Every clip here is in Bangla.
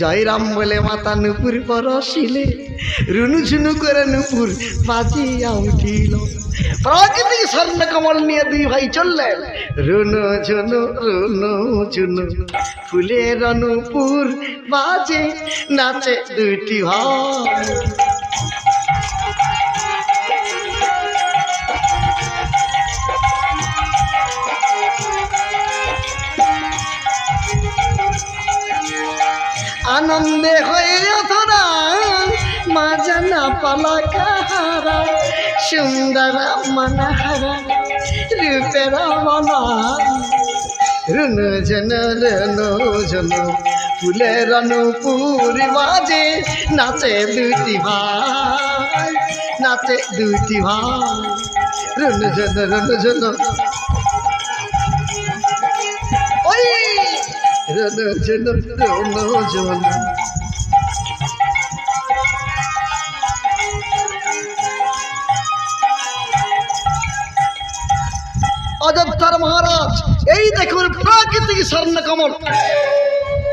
জয়রাম বলে মাতা নুপুর পরশিলে, রুনু ঝুনু করে নুপুর বাজিয়া উঠিল। প্রকৃতি স্বর্ণ কমল নিয়ে দুই ভাই চললেন। রুনু ঝুনু রুনু ঝুনু, ফুলের নুপুর বাজে, নাচে দুইটি ভাই আনন্দে হয়ে অথরা মাজানা পালা কাহারা সুন্দর মনাহারা, রূপের মনা রুন জন রন জন ফুলের অনুপুর বাজে, নাচে দুটি ভাই, নাচে দুটি ভাই। রুন জন রন জন অযোধ্যার মহারাজ, এই দেখুন প্রাকৃতিক স্বর্ণ কমল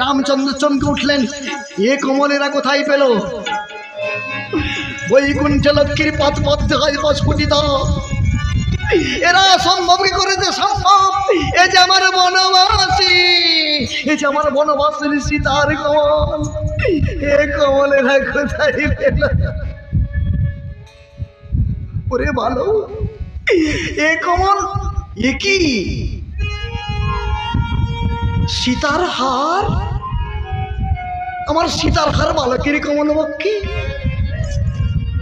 রামচন্দ্র চমকে উঠলেন, এ কমলেরা কোথায় পেল? বৈকুণ্ঠ লক্ষ্মীর পথ পথ হয় পস্ফুটিত এরা সম্ভব কি করেছে সম্ভব? এ যে আমার বনবাসী, এ যে আমার বনবাসীর সীতার কমল। এ কমলেরা কোথায় পেল? ওরে ভালো, এ কমল, এ কি? সীতার হার? আমার সীতার হার বালকের কমল বক্ষী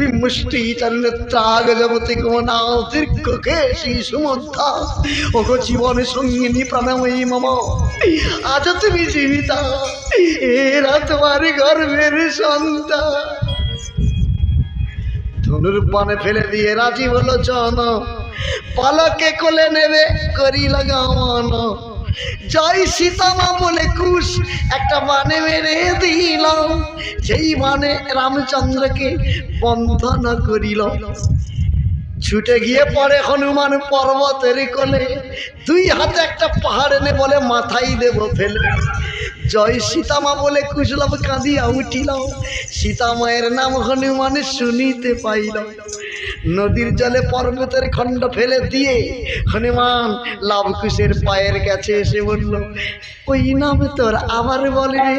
বিমুষ্টি চন্দ্রাগ জগতি কমনাও দীর্ঘ কেশী সুমদ্ধা ওগো জীবন সঙ্গিনী প্রাণময়ী মম, আজ তুমি জীবিতা এরা তোমার গর্ভের সন্তান ধনুর পানে ফেলে দিয়ে রাজি হলো জন পালকে কোলে নেবে করি লাগামন জয় সীতামা বলে কুশ একটা মানে মেরে দিলাম সেই মানে রামচন্দ্রকে বন্ধন করিল। ছুটে গিয়ে পরে হনুমান পর্বতের কোলে দুই হাতে একটা পাহাড় এনে বলে, মাথায় দেব ফেলে। জয় সীতামা বলে কুশলভ কাঁদিয়া উঠিল সীতামায়ের নাম হনুমান শুনিতে পাইল নদীর জলে পর্বতের খণ্ড ফেলে দিয়ে হনুমান লাভকুশের পায়ের কাছে এসে বলল, ওই নামে তোর আবার বলে রে।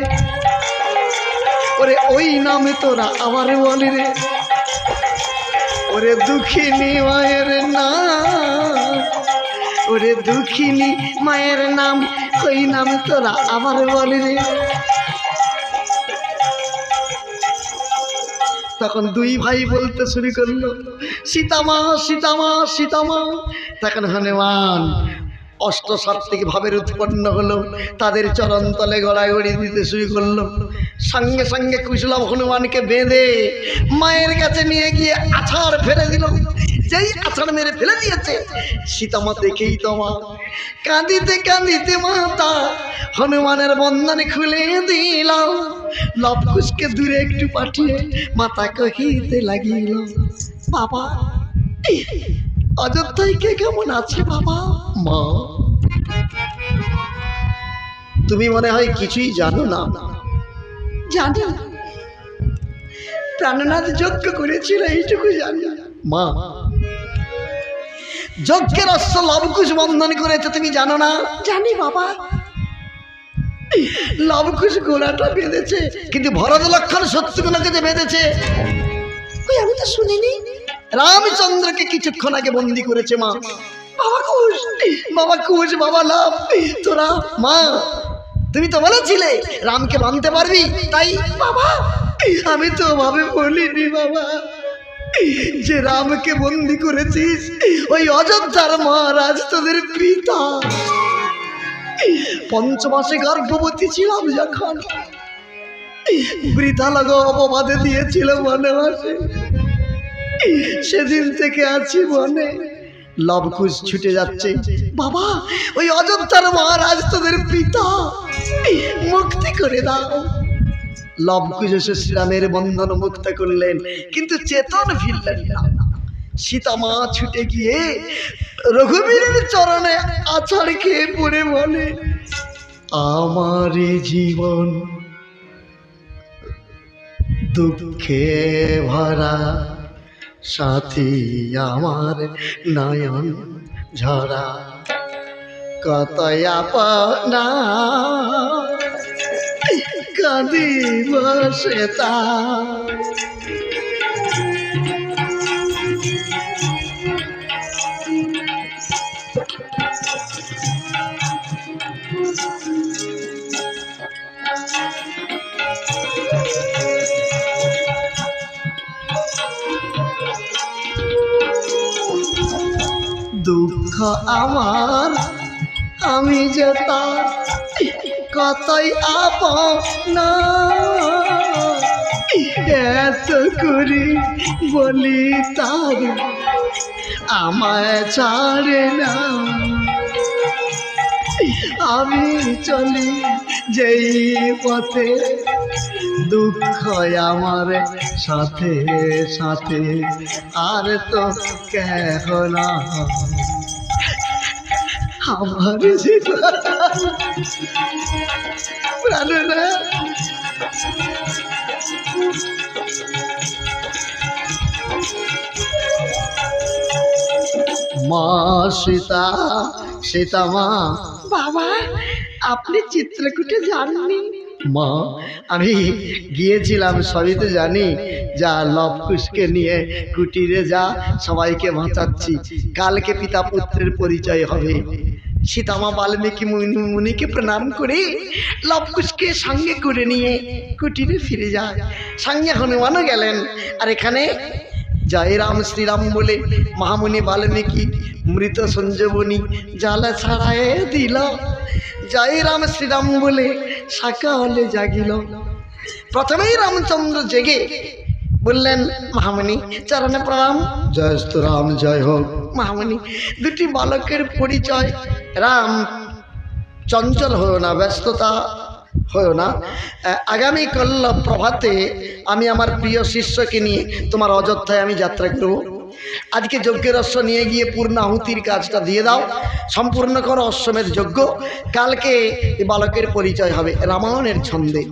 ওই নামে তোরা আবার বলি রে। ওরে দুঃখিনী মায়ের নাম, ওরে দুঃখিনী মায়ের নাম, ওই নাম তোরা আবার বলি রে। তখন দুই ভাই বলতে শুরু করল, সীতামা সীতামা সীতামা। তখন হনুমান অষ্ট সাত্বিক ভাবের উৎপন্ন হলো। তাদের চরণ তলে গড়াগড়ি দিতে শুরু করল। সঙ্গে সঙ্গে কুশলভ হনুমানকে বেঁধে মায়ের কাছে নিয়ে গিয়ে আছাড় ফেলে দিল। যেই আছাড় মেরে ফেলে দিয়েছে, সীতামা দেখেই তোমা কাঁদিতে কাঁদিতে মাতা হনুমানের বন্ধনে খুলে দিলাম লবকুশকে দূরে একটু পাঠিয়ে মাতা কহিতে লাগিল, বাবা অযোধ্যায় কে কেমন আছে বাবা? মা? তুমি মনে হয় কিছুই জানো না। জানি। প্রাণনাথ যজ্ঞ করেছিল এইটুকু জানি। মা? যজ্ঞের অস্ত্র লবকুশ বন্ধন করেছে তুমি জানো না? জানি বাবা। লবকুশ গোড়াটা বেঁধেছে কিন্তু ভরত লক্ষণ শত্রুঘ্নকে যে বেঁধেছে। আমি তো শুনিনি। রামচন্দ্রকে কিছুক্ষণ আগে বন্দি করেছে মা। বাবা কুশ বাবা কুশ বাবা লাভ তোরা মা, তুমি তো বলেছিলে রামকে মানতে পারবি, তাই বাবা, আমি তো ভাবে বলিনি বাবা। যে রামকে বন্দি করেছিস, ওই অযোধ্যার মহারাজ তোদের পিতা। পঞ্চমাসে গর্ভবতী ছিলাম যখন। বৃথা লাগো অপবাদে দিয়েছিল মনে মাসে সেদিন থেকে আছি মনে লবকুশ ছুটে যাচ্ছে। বাবা, ওই অযোধ্যার মহারাজ তোদের পিতা। মুক্তি করে দাও। লবকুশ এসে শ্রীরামের বন্ধন মুক্ত করলেন, কিন্তু চেতন ফিরলেন না। সীতামা ছুটে গিয়ে রঘুবীরের চরণে আছাড় খেয়ে পড়ে বলে, আমার জীবন দুঃখে ভরা। সাথী আমার নয়ন ঝরা। কত আপনা কাঁদি বসে দুঃখ আমার। আমি যে তার কতই আপনা করি বলি তার আমায় ছাড়ে না। আমি চলি যেই পথে দুঃখ আমার। সাথে সাথে, আর তো কেহ না। আমার জীবন মা সীতা সীতা মা। বাবা, আপনি চিত্রকূটে যাননি? মা, আমি গিয়েছিলাম, সবই তো জানি। যা লবকুশকে নিয়ে কুটিরে যা, সবাইকে বাঁচাচ্ছি। কালকে পিতা পুত্রের পরিচয় হবে। সীতামা বাল্মীকি মুনি, মুনিকে প্রণাম করে লবকুশকে সঙ্গে করে নিয়ে কুটিরে ফিরে যায়। সঙ্গে হনুমানও গেলেন। আর এখানে জয় রাম শ্রীরাম বলে মহামুনি বাল্মীকি মৃত সঞ্জীবনী, জালা ছাড়ায় দিল। জয় রাম শ্রীরাম বলে সকালে জাগিল। প্রথমেই রামচন্দ্র জেগে বললেন মহামণি চরণে প্রণাম। জয়স্তু রাম জয় হোক। মহামণি দুটি বালকের পরিচয়। রাম চঞ্চল হয়েও না ব্যস্ততা হয়েও না। আগামী কল্ল প্রভাতে আমি আমার প্রিয় শিষ্যকে নিয়ে তোমার অযোধ্যায় আমি যাত্রা করব। আজকে যজ্ঞের অশ্ব নিয়ে গিয়ে পূর্ণ আহুতির কাজটা দিয়ে দাও। সম্পূর্ণ করো অশ্বমের যজ্ঞ। কালকে এই বালকের পরিচয় হবে, রামায়ণের ছন্দে।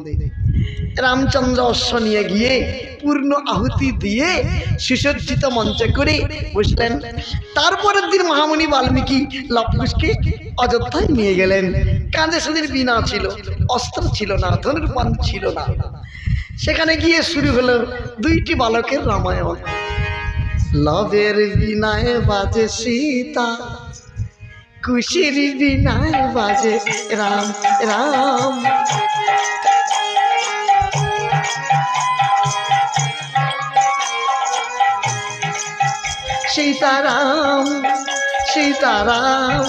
রামচন্দ্র অশ্ব নিয়ে গিয়ে পূর্ণ আহুতি দিয়ে সুসজ্জিত মঞ্চে করে বসলেন। তারপরের দিন মহামণি বাল্মীকি লবকুশকে অযোধ্যায় নিয়ে গেলেন। কাঁধে সেদিন বিনা ছিল, অস্ত্র ছিল না, ধনুর্বান ছিল না। সেখানে গিয়ে শুরু হলো দুইটি বালকের রামায়ণ। লবের বিনায় বাজে সীতা খুশির বিনায় বাজে রাম রাম। সীতারাম সীতারাম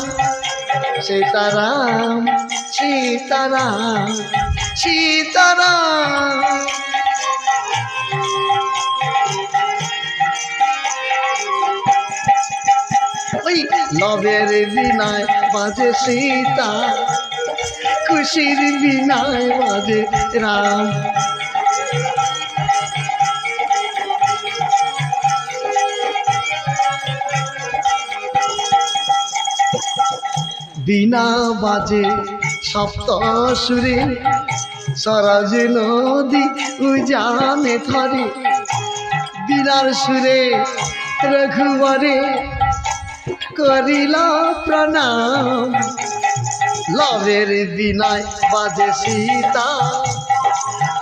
সীতারাম সীতারাম সীতারাম ওই লবের বিনায় বাজে সীতা, খুশির বিনায় বাজে রাম। বিনা বাজে সপ্ত সুরে সরজ নদী উজানে ধরে, বিনার সুরে রঘুবরে করিল প্রণাম লবের বিনায় বাজে সীতা,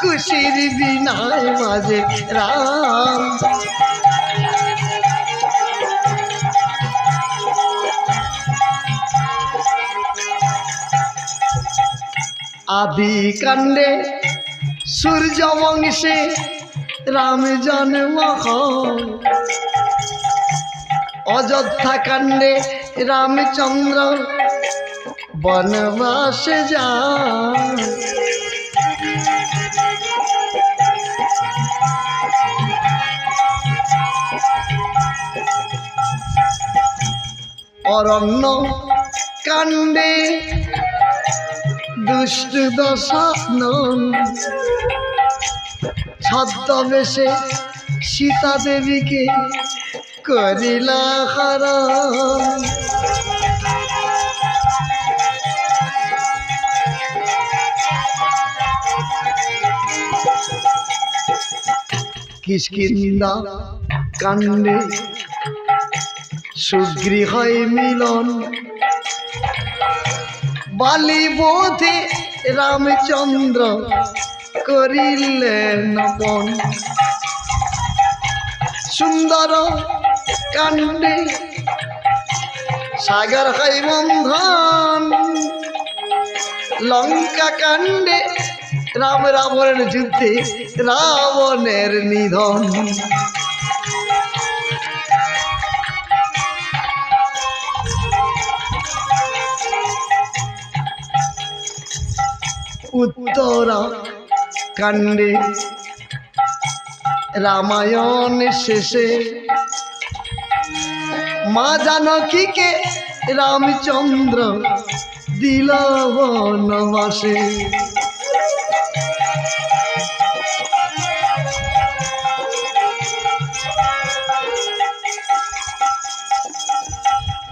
খুশির বিনায় বাজে রাম আদি কাণ্ডে সূর্য বংশে রাম জন্ম। অযোধ্যা কাণ্ডে রামচন্দ্র বনবাসে যায় অরণ্য কাণ্ডে দুষ্ট দশানন ছদ্মবেশে সীতা দেবীকে করিলা হরণ কিষ্কিন্দা কাণ্ডে সুগৃহয় মিলন। বালি বোধে রামচন্দ্র করিলেন সুন্দর কাণ্ডে সাগর হয় বন্ধন, লঙ্কা কাণ্ডে রাম রাবণের যুদ্ধে রাবণের নিধন। উত্তরা কাণ্ডে রামায়ণ শেষে মা জানকীকে রামচন্দ্র দিল বনবাসে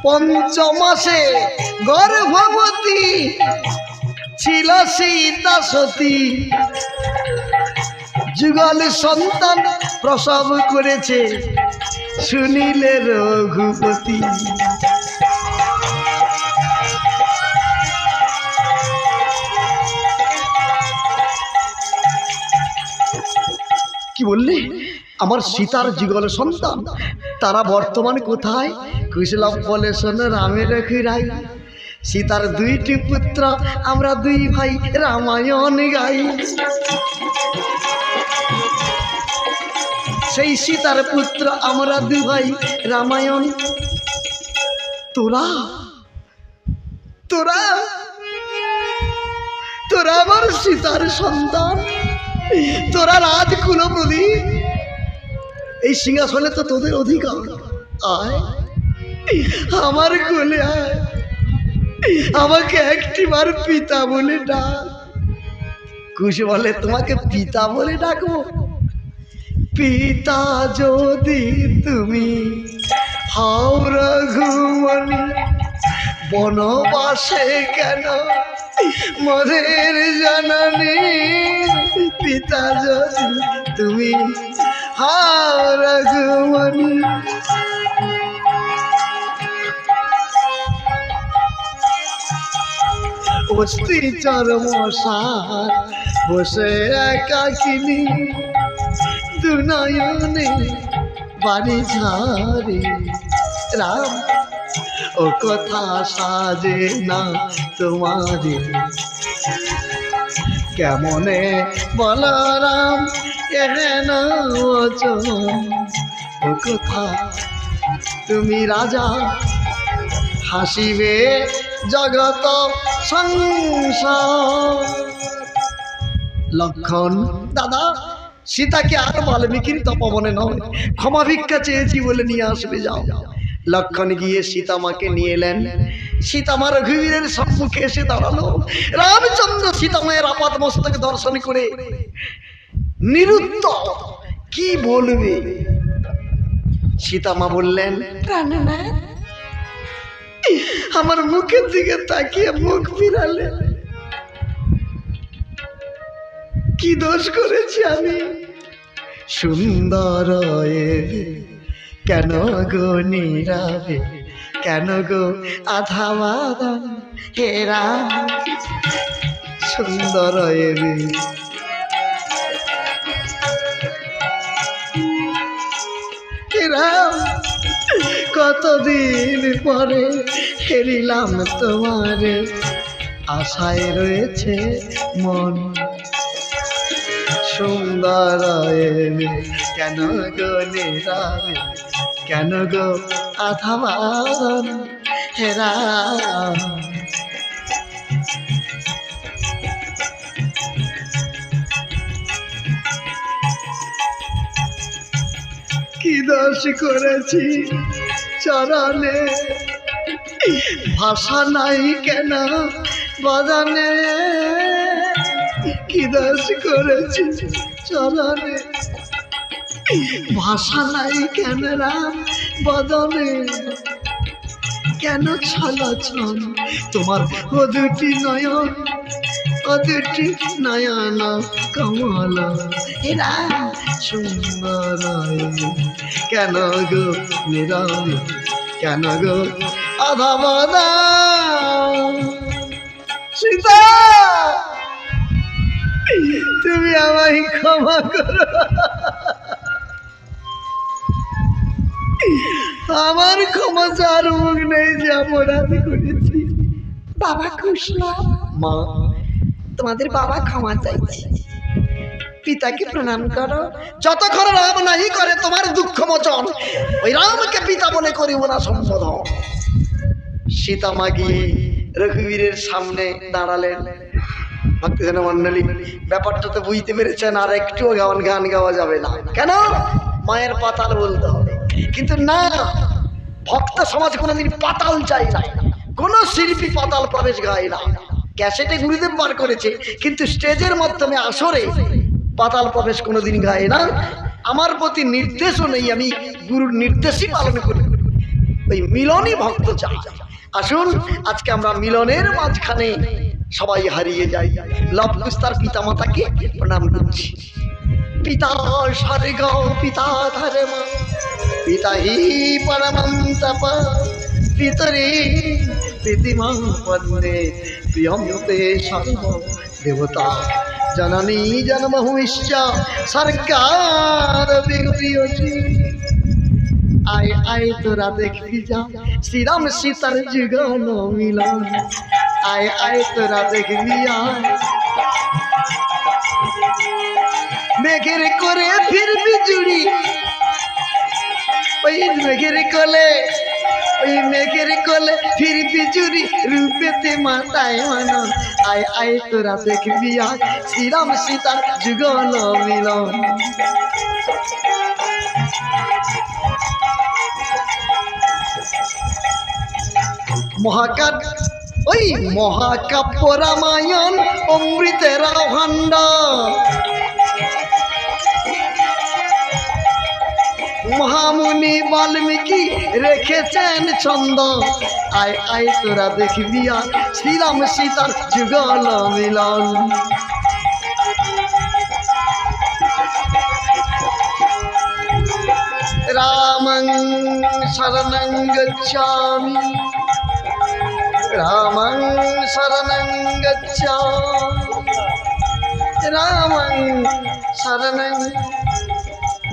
পঞ্চমাসে গর্ভবতী ছিল সীতা সতী। যুগল সন্তান প্রসব করেছে। শুনিলে রঘুপতি। কি বললি? আমার সীতার যুগল সন্তান। তারা বর্তমান কোথায়? কুশলভ বলে শোন রামের রাই। সীতার দুইটি পুত্র আমরা দুই ভাই রামায়ণ গাই। সেই সীতার পুত্র আমরা দুই ভাই রামায়ণ। তোরা? তোরা? তোরা আমার সীতার সন্তান। তোরা রাজ কুলপ্রদীপ এই সিংহাসনে তো তোদের অধিকার। আয়। আমার কোলে আয়। আমাকে একটিবার পিতা বলে ডাক। কুশ বলে, তোমাকে পিতা বলে ডাকবো? পিতা যদি তুমি হাও রঘুমণি, বনবাসে কেন মধের জননী? পিতা যদি তুমি হাও রঘুমণি। অস্থি চরমসার বসে একাকিনী। দুনয়নে বাড়ি ঝাড়ে রাম। ও কথা সাজে না তোমারে। কেমনে বলরাম কেন ও কথা, তুমি রাজা, হাসিবে জগত সংসার। লক্ষণ দাদা সীতাকে আর বাল্মীকির তপবনে নয়। ক্ষমা ভিক্ষা চেয়েছি বলে নিয়ে আসবে, যাও। লক্ষণ গিয়ে সীতামাকে নিয়ে এলেন। সীতামা রঘুবীরের সম্মুখে এসে দাঁড়াল। রামচন্দ্র সীতামায়ের আপাত মস্তকে দর্শন করে নিরুত্ত কি বলবে? সীতামা বললেন আমার মুখের দিকে তাকিয়ে মুখ ফিরালে। কি দোষ করেছি আমি? সুন্দর কেন গো নীরবে? কেন গো আধা আধাবাদন হেরা? সুন্দর এবে কতদিন পরে হেরিলাম তোমারে? আশায় রয়েছে মন সুন্দর কেন গো নিরাবে কেন গো আধাবাদন হেরা কি দোষ করেছি চরণে? ভাষা নাই কেন বদনে? কি দোষ করেছি, চরণে। ভাষা নাই কেন বদনে। কেন ছলছন তোমার ও দুটি নয়ন ও দুটি নয়ন, কমল। এরা সুন্দর কেন গো নীরব? কেন গো আধাবাদা সীতা! তুমি আমায় ক্ষমা করো। আমার ক্ষমা চার মুখ নেই যে অপরাধ করেছি। বাবা কৃষ্ণ মা তোমাদের বাবা ক্ষমা চাইছে। পিতাকে প্রণাম করো। যতক্ষণ রাম নাহি করে তোমার দুঃখ মোচন। ওই রামকে পিতা বলে করিব না সম্বোধন। সীতা মাগি রঘুবীরের সামনে দাঁড়ালেন। ভক্তজন মন্ডলী, ব্যাপারটা তো বুঝতে পেরেছেন, আর একটুও গান গান গাওয়া যাবে না। কেন? মায়ের পাতাল বলতে হবে। কিন্তু না, ভক্ত সমাজ কোনোদিন পাতাল চাই না। কোন শিল্পী পাতাল প্রবেশ গায় না। ক্যাসেটে গুরুদেব বার করেছে, কিন্তু স্টেজের মাধ্যমে আসরে পাতাল প্রবেশ কোনোদিন গায় না। আমার প্রতি নির্দেশও নেই, আমি গুরুর নির্দেশই পালন করি। ওই মিলনই ভক্ত চাই আসুন, আজকে আমরা মিলনের মাঝখানে সবাই হারিয়ে লব কুস্তার পিতা মাতাকে প্রণাম করছি। পিতা স্বর্গ পিতা ধর্ম পিতা হি পরমম পিতরে প্রীতিমা পদ্মে প্রিয়ম তে দেবতা। জননী জন্মহুশ্চ সরকার বিগড়িয়েছি আয় আয় তোরা দেখবি যা শ্রীরাম সীতার যুগন মিলন আয় আয় তোরা দেখবি আয় মেঘের করে ফিরবি জুড়ি ওই মেঘের কোলে ওই মেঘের কোলে ফিরবি জুড়ি রূপেতে মাতায় মানন আয় আয় তোরা দেখবি আয় শ্রীরাম সীতার যুগল মিলন মহাকাব্য, ওই মহাকাব্য রামায়ণ অমৃতের ভাণ্ডার। মহামুনি বাল্মীকি রেখেছেন ছন্দ। আয় আয়, তোরা দেখবি আর শ্রীরাম সীতার যুগল মিলন। রামং শরণং গচ্ছামি। রামং শরণং গচ্ছামি রামং শরণং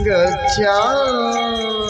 গচ্ছামি